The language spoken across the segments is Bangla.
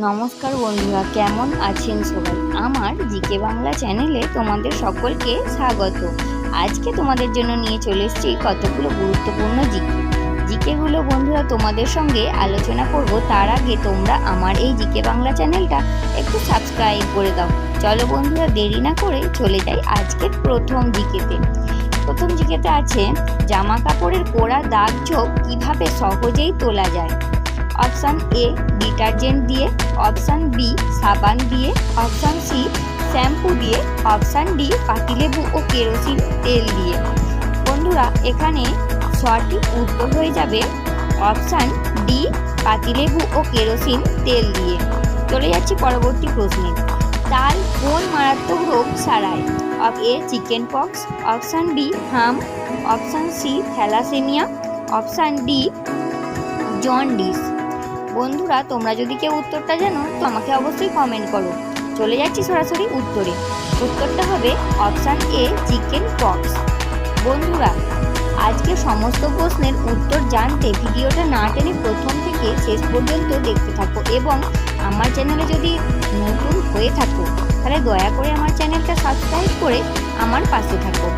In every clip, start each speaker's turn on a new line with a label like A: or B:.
A: নমস্কার বন্ধুরা, কেমন আছেন সবাই? আমার জিকে বাংলা চ্যানেলে তোমাদের সকলকে স্বাগত। আজকে তোমাদের জন্য নিয়ে চলে এসেছি কতগুলো গুরুত্বপূর্ণ জিকে। জিকেগুলো বন্ধুরা, তোমাদের সঙ্গে আলোচনা করব। তার আগে তোমরা আমার এই জিকে বাংলা চ্যানেলটা একটু সাবস্ক্রাইব করে দাও। চলো বন্ধুরা, দেরি না করে চলে যাই আজকের প্রথম জিকেতে। প্রথম জিকেতে আছে, জামা কাপড়ের কোড়া দাগ ছোপ কীভাবে সহজেই তোলা যায়? অপশান এ ডিটারজেন্ট দিয়ে, অপশান বি সাবান দিয়ে, অপশান সি শ্যাম্পু দিয়ে, অপশান ডি পাতিলেবু ও কেরোসিন তেল দিয়ে। বন্ধুরা, এখানে সঠিক উত্তর হয়ে যাবে। অপশান ডি পাতিলেবু ও কেরোসিন তেল দিয়ে। চলে যাচ্ছি পরবর্তী প্রশ্নে। তাল কোন মারাত্মক রোগ সারায় অপ A chicken pox, option B হাম, option C thalassaemia, option D jaundice. বন্ধুরা, তোমরা যদি কেউ উত্তরটা জানো, তো আমাকে অবশ্যই কমেন্ট করো। চলে যাচ্ছি সরাসরি উত্তরে। উত্তরটা হবে অপশান এ চিকেন পক্স বন্ধুরা, আজকে সমস্ত প্রশ্নের উত্তর জানতে ভিডিওটা না টেনে প্রথম থেকে শেষ পর্যন্ত দেখতে থাকো এবং আমার চ্যানেলে যদি নতুন হয়ে থাকো, তাহলে দয়া করে আমার চ্যানেলটা সাবস্ক্রাইব করে আমার পাশে থাকো।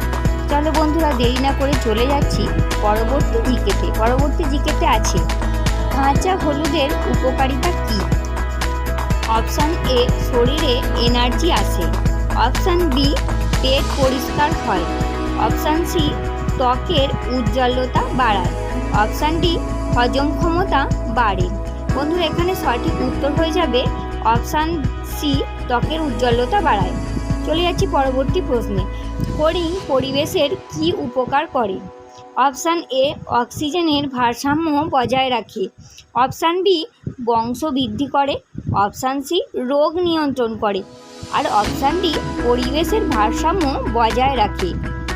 A: চলো বন্ধুরা, দেরি না করে চলে যাচ্ছি পরবর্তী জিকেতে। পরবর্তী জিকেতে আছে। কাঁচা হলুদের উপকারিতা কী? অপশান এ, শরীরে এনার্জি আসে। অপশান বি, পেট পরিষ্কার হয়। অপশান সি, ত্বকের উজ্জ্বলতা বাড়ায়। অপশান ডি, হজম ক্ষমতা বাড়ে। বন্ধুরা এখানে সঠিক উত্তর হয়ে যাবে। অপশান সি, ত্বকের উজ্জ্বলতা বাড়ায়। চলে যাচ্ছি পরবর্তী প্রশ্নে। হরিণ পরিবেশের কি উপকার করে? অপশান এ, অক্সিজেনের ভারসাম্য বজায় রাখে। অপশান বি, বংশ বৃদ্ধি করে। অপশান সি, রোগ নিয়ন্ত্রণ করে। আর অপশান ডি, পরিবেশের ভারসাম্য বজায় রাখে।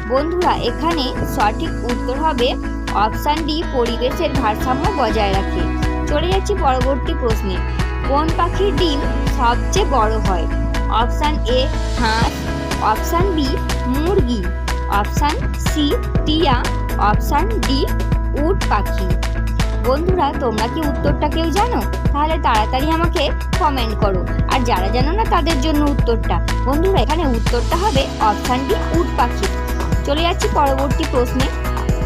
A: বন্ধুরা, এখানে সঠিক উত্তর হবে অপশান ডি, পরিবেশের ভারসাম্য বজায় রাখে। চলে যাচ্ছি পরবর্তী প্রশ্নে। কোন পাখির ডিম সবচেয়ে বড় হয়? অপশান এ, হাঁস। অপশান বি, মুরগি। অপশান সি, টিয়া। অপশান ডি, উট পাখি। বন্ধুরা, তোমরা কি উত্তরটা কেউ জানো? তাহলে তাড়াতাড়ি আমাকে কমেন্ট করো। আর যারা জানো না তাদের জন্য উত্তরটা। বন্ধুরা, এখানে উত্তরটা হবে অপশান ডি, উট পাখি। চলে যাচ্ছি পরবর্তী প্রশ্নে।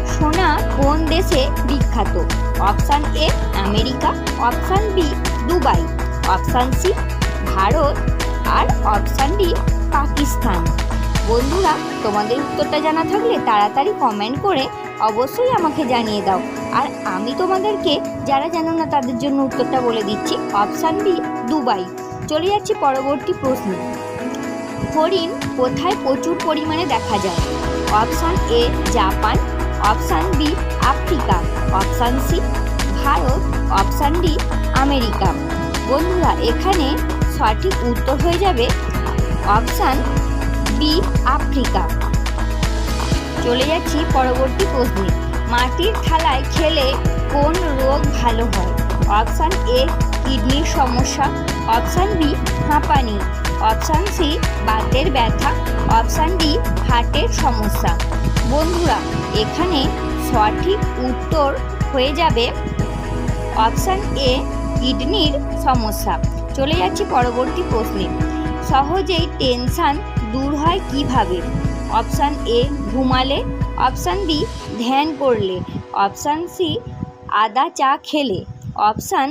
A: সোনা কোন দেশে বিখ্যাত? Option A, America, option B, Dubai, option C, Bharat, R option D, Pakistan. বন্ধুরা, তোমাদের উত্তরটা জানা থাকলে তাড়াতাড়ি কমেন্ট করে অবশ্যই আমাকে জানিয়ে দাও। আর আমি তোমাদেরকে, যারা জানো না তাদের জন্য উত্তরটা বলে দিচ্ছি অপশান বি দুবাই। চলে যাচ্ছি পরবর্তী প্রশ্ন। হরিণ কোথায় প্রচুর পরিমাণে দেখা যায়? Option A Japan. Option B Africa. Option C Bharat. Option D America. বন্ধুরা, এখানে সঠিক উত্তর হয়ে যাবে অপশান বি আফ্রিকা। চলে যাচ্ছি পরবর্তী প্রশ্নে। মাটির থালায় খেলে কোন রোগ ভালো হয়? অপশান এ কিডনির সমস্যা। অপশান বি হাঁপানি। অপশান সি বাতের ব্যথা। অপশান ডি হার্টের সমস্যা। বন্ধুরা, এখানে সঠিক উত্তর হয়ে যাবে অপশান এ কিডনির সমস্যা। চলে যাচ্ছি পরবর্তী প্রশ্নে। সহজেই টেনশান দূর হয় কীভাবে? অপশান এ ঘুমালে। অপশান বি ধ্যান করলে। অপশান সি আদা চা খেলে। অপশান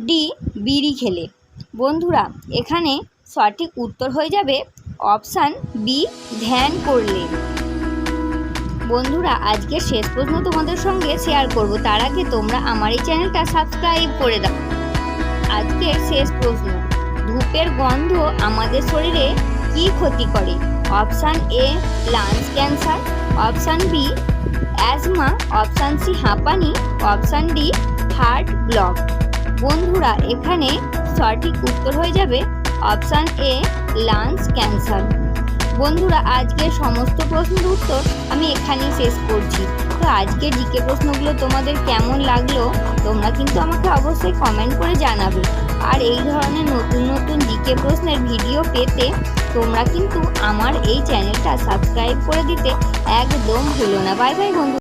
A: ডি বিড়ি খেলে। বন্ধুরা, এখানে সঠিক উত্তর হয়ে যাবে অপশান বি ধ্যান করলে। বন্ধুরা, আজকে শেষ প্রশ্ন তোমাদের সঙ্গে শেয়ার করব। তার আগে তোমরা আমার এই চ্যানেলটা সাবস্ক্রাইব করে দাও। আজকের শেষ প্রশ্ন, ধূপের গন্ধ আমাদের শরীরে কি ক্ষতি করে। Option A, lungs cancer. Option B, asthma. Option C, হাঁপানি। Option D, heart block. বন্ধুরা, এখানে সঠিক উত্তর হয়ে যাবে। Option A, lungs cancer. বন্ধুরা, আজকের সমস্ত প্রশ্নের উত্তর আমি এখানেই শেষ করছি। তো আজকের জিকে প্রশ্নগুলো তোমাদের কেমন লাগল, তোমরা কিন্তু আমাকে অবশ্যই কমেন্ট করে জানাবে। আর এই ধরনের নতুন নতুন জিকে প্রশ্নের ভিডিও পেতে তোমরা কিন্তু আমার এই চ্যানেলটা সাবস্ক্রাইব করে দিতে একদম ভুলো না। বাই বাই বন্ধু।